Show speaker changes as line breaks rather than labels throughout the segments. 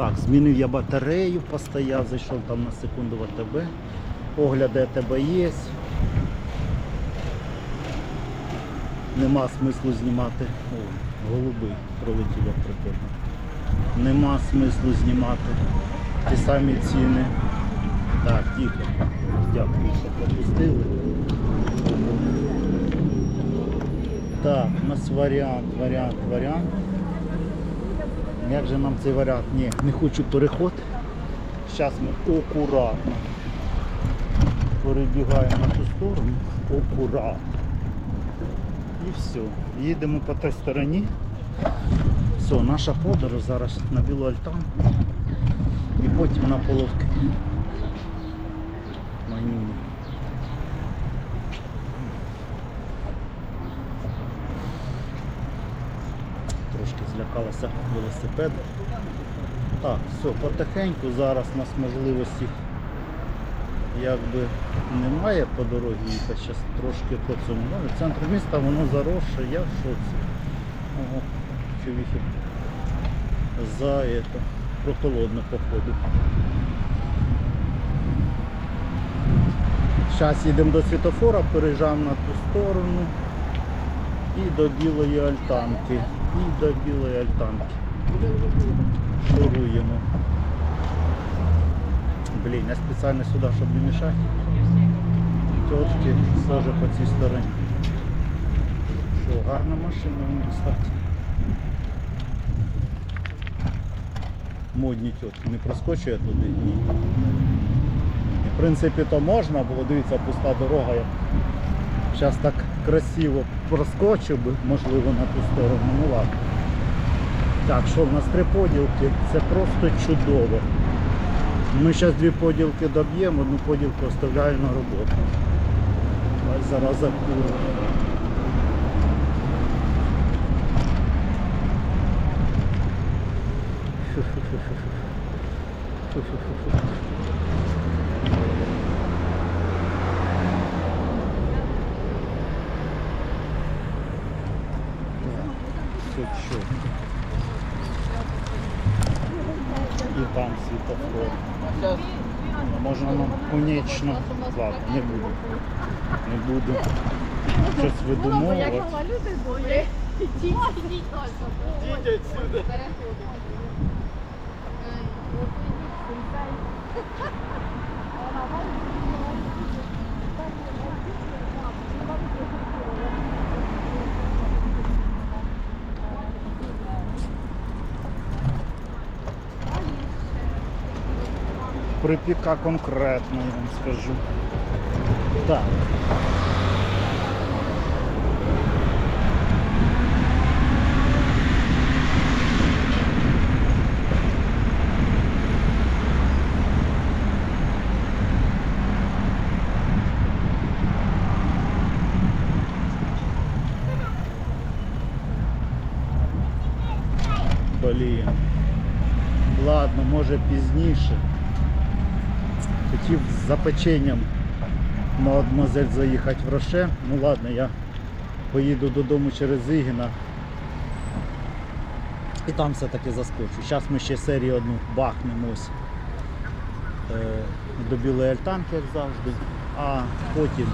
Так, змінив я батарею, постояв, зайшов там на секунду в АТБ. Огляди АТБ є. Нема смислу знімати. О, голубий пролетів як прикольно. Нема смислу знімати. Ті самі ціни. Так, тихо. Дякую, що пропустили. Так, у нас варіант, варіант, варіант. Як же нам цей варіант? Ні, не хочу переход. Зараз ми акуратно перебігаємо на ту сторону. Акуратно. І все. Їдемо по той стороні. Все, наша подорож зараз на білу альтанку і потім на половки. Манюні. Трошки злякалася велосипеда. Так, все, потихеньку зараз у нас можливості якби немає по дорозі їхати, зараз трошки по цьому. Ну, центр міста воно заросше, я в шоці. Ого, чувіхи за это, прохолодно походу. Зараз їдемо до світофора, переїжджаємо на ту сторону і до білої альтанки. І до білої альтанки. Шуруємо. Блін, я спеціально сюди, щоб не мішати. Тетки теж по цій стороні. Що, гарна машина, ну, кстати. Модні тетки. Не проскочує туди? Ні. В принципі, то можна було, дивіться, пуста дорога. Зараз так красиво проскочив би, можливо, на ту сторону. Ну ладно. Так, що в нас три поділки, це просто чудово. Ми зараз дві поділки доб'ємо, одну поділку оставляю на роботу. Зараз закурю. Все чітко. І там світофор. Можна нам конечно. Ладно, не буду. Не буду. Щось видумовувати.
Ідіть отсюда.
Припіка конкретно, я вам скажу. Так. Блін. Ладно, може пізніше. Хотів за печенням на заїхати в Роше. Ну ладно, я поїду додому через Зигіна. І там все-таки заскочу. Зараз ми ще серію одну бахнемо ось е, до білої альтанки, як завжди, а потім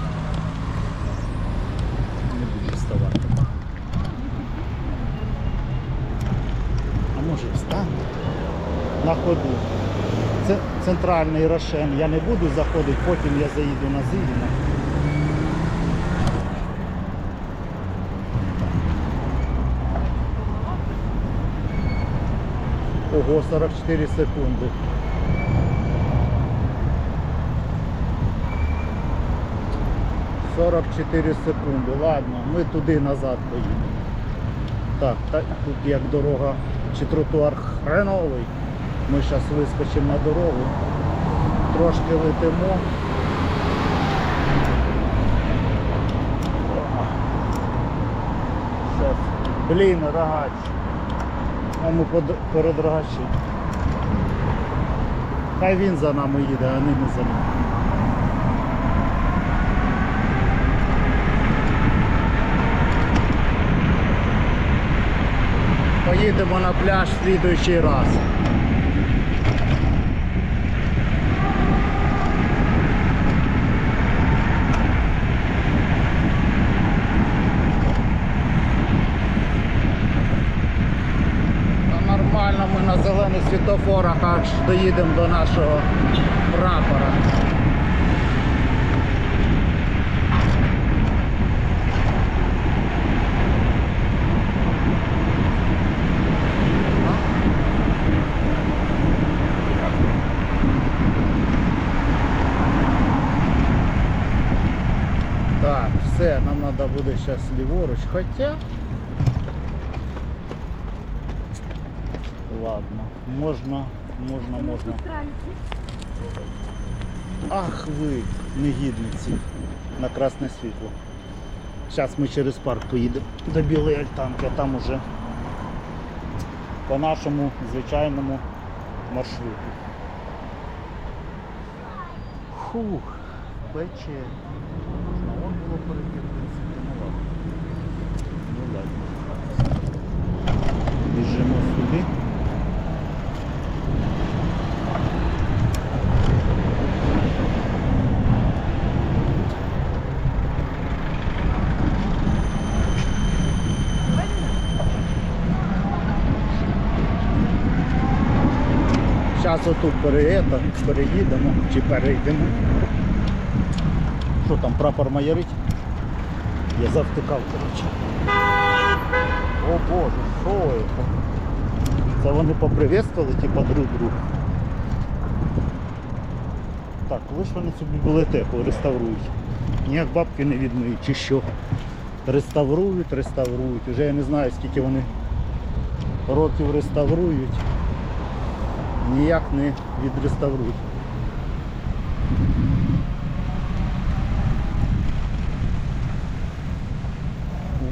не буду вставати. А може встану на ходу. Це центральний Рошен. Я не буду заходити, потім я заїду на Зигіна. Ого, 44 секунди. Сорок чотири секунди. Ладно, ми туди назад поїдемо. Так, та, тут як дорога чи тротуар хреновий. Ми зараз вискочимо на дорогу, трошки летимо. Щас. Блін, рогач. А ми перед рогачі. Хай він за нами їде, а не ми за ним. Поїдемо на пляж в слідуючий раз. світофорах аж доїдемо до нашого прапора. Так, все, нам треба буде зараз ліворуч, хоча. Ладно, Можна, можна, можна. Ах ви, негідниці, на красне світло. Зараз ми через парк поїдемо до білої альтанки, а там уже по нашому звичайному маршруту. Фух, пече. Можна вон було перейти, в принципі, ну ладно. Ну ладно. Біжимо сюди. Зараз отут переїдемо, переїдемо чи перейдемо. Що там, прапор майорить? Я завтикав, коротше. О боже, що це? Це вони поприветствували, типа друг друга. Так, коли ж вони цю бібліотеку реставрують? Ніяк бабки не відмиють чи що. Реставрують, реставрують. Уже я не знаю скільки вони років реставрують. Ніяк не відреставрують.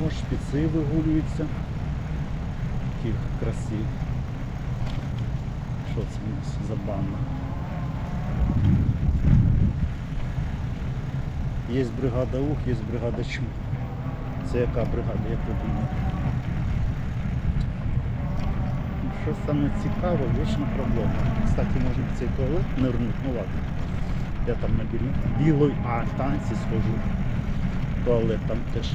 О, шпіци вигулюються. Такі красиві. Що це у нас за банда? Є бригада ух, є бригада чум. Це яка бригада, як ви думаєте? Що саме цікаво, вічна проблема. Кстати, можна в цей туалет нирнути, ну ладно. Я там на білої альтанці схожу. Туалет там теж.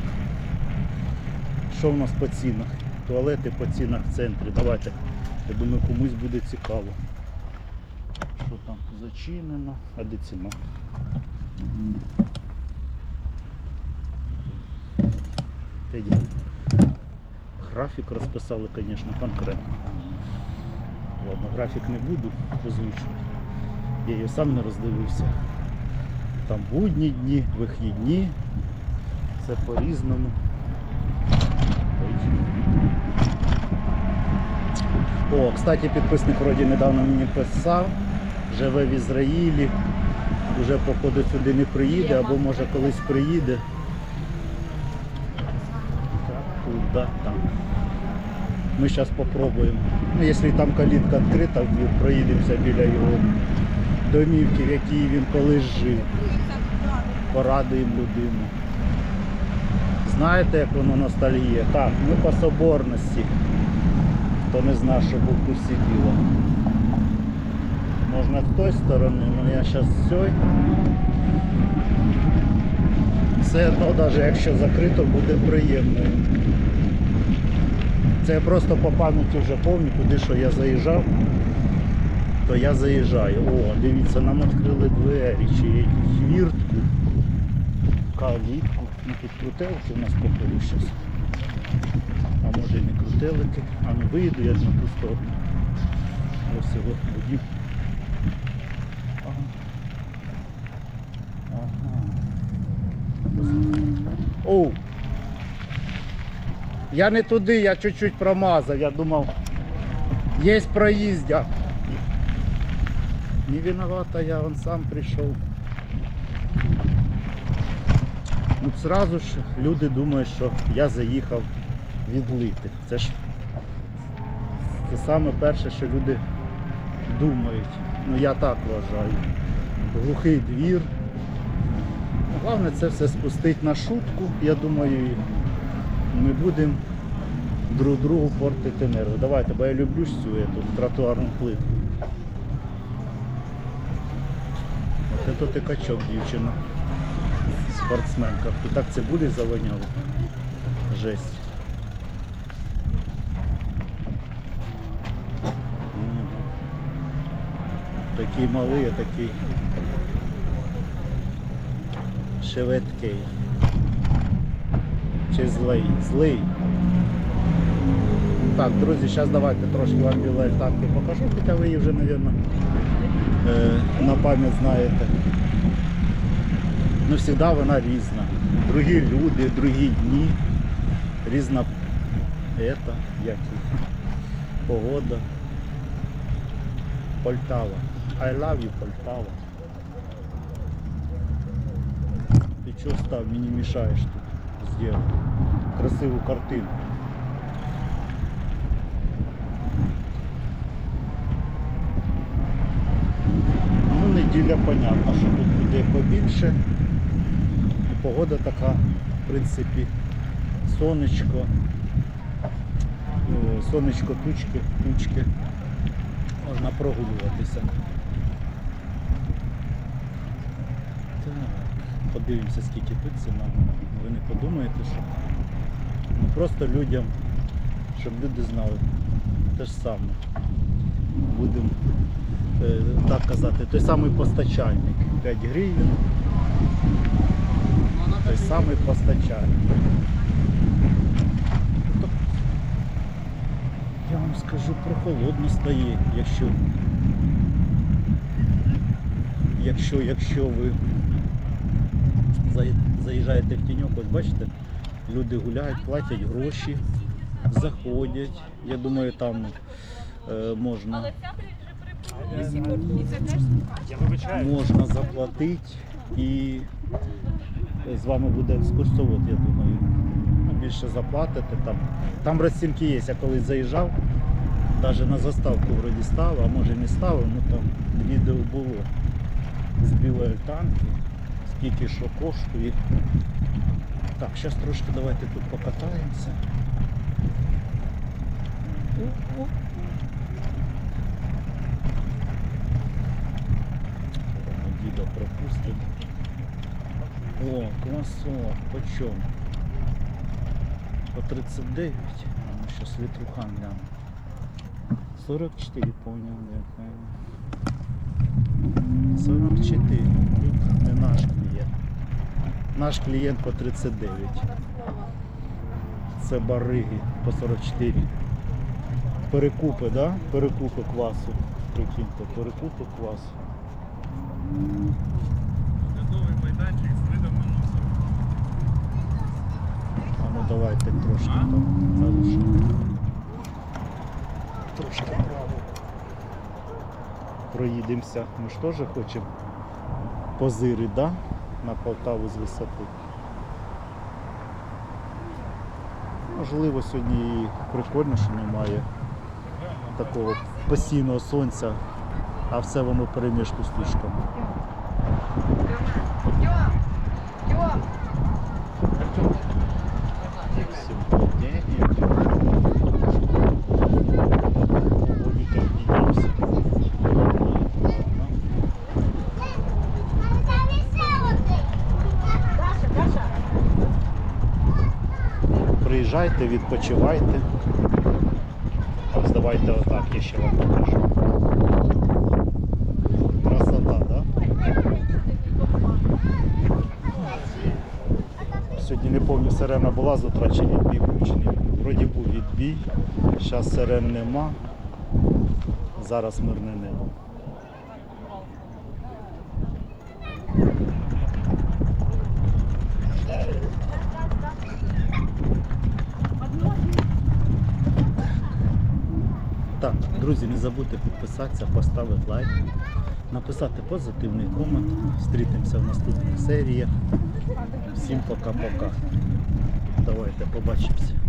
Що в нас по цінах? Туалети по цінах в центрі. Давайте. Я думаю, комусь буде цікаво. Що там зачинено? А де ціна? Графік розписали, звісно, конкретно. Ладно, графік не буду озвучувати. Я її сам не роздивився. Там будні дні, вихідні. Це по-різному. О, кстати, підписник вроді недавно мені писав, живе в Ізраїлі, вже походу сюди не приїде, або може колись приїде. Так, куди там? Ми зараз спробуємо. Ну, якщо там калітка відкрита, проїдемося біля його домівки, в якій він колись жив. Порадуємо людину. Знаєте, як воно ностальгія? Так, ми по соборності. Хто не знає, що був сиділо. Можна з тої сторони, але я зараз з. Все одно, навіть якщо закрито, буде приємно. Це я просто по пам'яті вже пам'ятаю, куди що я заїжджав, то я заїжджаю. О, дивіться, нам відкрили двері, чи хвіртку, калітку. Ну тут крутелки у нас походу зараз. А може і не крутелики. А ну вийду я на ту сторону. Ось його будів. Ага. Ага. Оу! Я не туди, я чуть-чуть промазав, я думав, є проїздя. Не виновата, я он сам прийшов. Ну, сразу ж люди думають, що я заїхав відлити. Це ж це саме перше, що люди думають. Ну я так вважаю. Глухий двір. Головне це все спустити на шутку. Я думаю, ми будемо друг другу портити нерви. Давайте, бо я люблю цю ету, тротуарну плитку. От це ти качок, дівчина. Спортсменка. І так цибулі завоняло. Жесть. Такий малий, такий шеветкий. Чи злий? Злий. Так, друзі, зараз давайте трошки вам білої альтанки покажу, хоча ви її вже, мабуть, на пам'ять знаєте. Ну, завжди вона різна. Другі люди, другі дні, різна ета, як погода. Полтава. I love you, Полтава. Ти чого став, мені мішаєш тут зробити красиву картину. Ну, неділя понятно, що тут буде побільше. І погода така, в принципі, сонечко. Е, Сонечко, тучки, тучки. Можна прогулюватися. Так, подивимося, скільки тут ціна. Не подумаєте, що ну, просто людям, щоб люди знали. Те ж саме. Будемо е, так казати, той самий постачальник. 5 гривень. Той самий постачальник. Тобто, Я вам скажу, прохолодно стає, якщо якщо, якщо ви заїжджаєте в тіньок, ось бачите, люди гуляють, платять гроші, заходять. Я думаю, там е, можна, можна заплатити і з вами буде екскурсовод, я думаю. Ну, більше заплатите там. Там розцінки є, я колись заїжджав, навіть на заставку вроді ставив, а може не ставив, ну там відео було з білої танки, скільки що коштує. Так, зараз трошки давайте тут покатаємося. Діда пропустить. О, квасок, почем? По 39. А ну литрухан гляну. 44 понял, яка. 44. Тут не наш. Наш клієнт по 39. Це бариги по 44. Перекупи, да? Перекупи квасу. Прикиньте, перекупи квасу.
Новий майданчик з видом на.
А ну давайте трошки там залишимо. Трошки право. Проїдемося. Ми ж теж хочемо позирити, да? На Полтаву з висоти. Можливо, сьогодні і прикольно, що немає такого постійного сонця, а все воно перемішку з тучками. Приїжджайте, відпочивайте. Ось давайте отак я ще вам покажу. Красота, да? Сьогодні не пам'ятаю, сирена була з утра чи відбій був. Вроді був відбій, зараз сирен нема. Зараз мирне небо. Так, друзі, не забудьте підписатися, поставити лайк, написати позитивний комент. Зустрітимося в наступних серіях. Всім пока-пока. Давайте побачимося.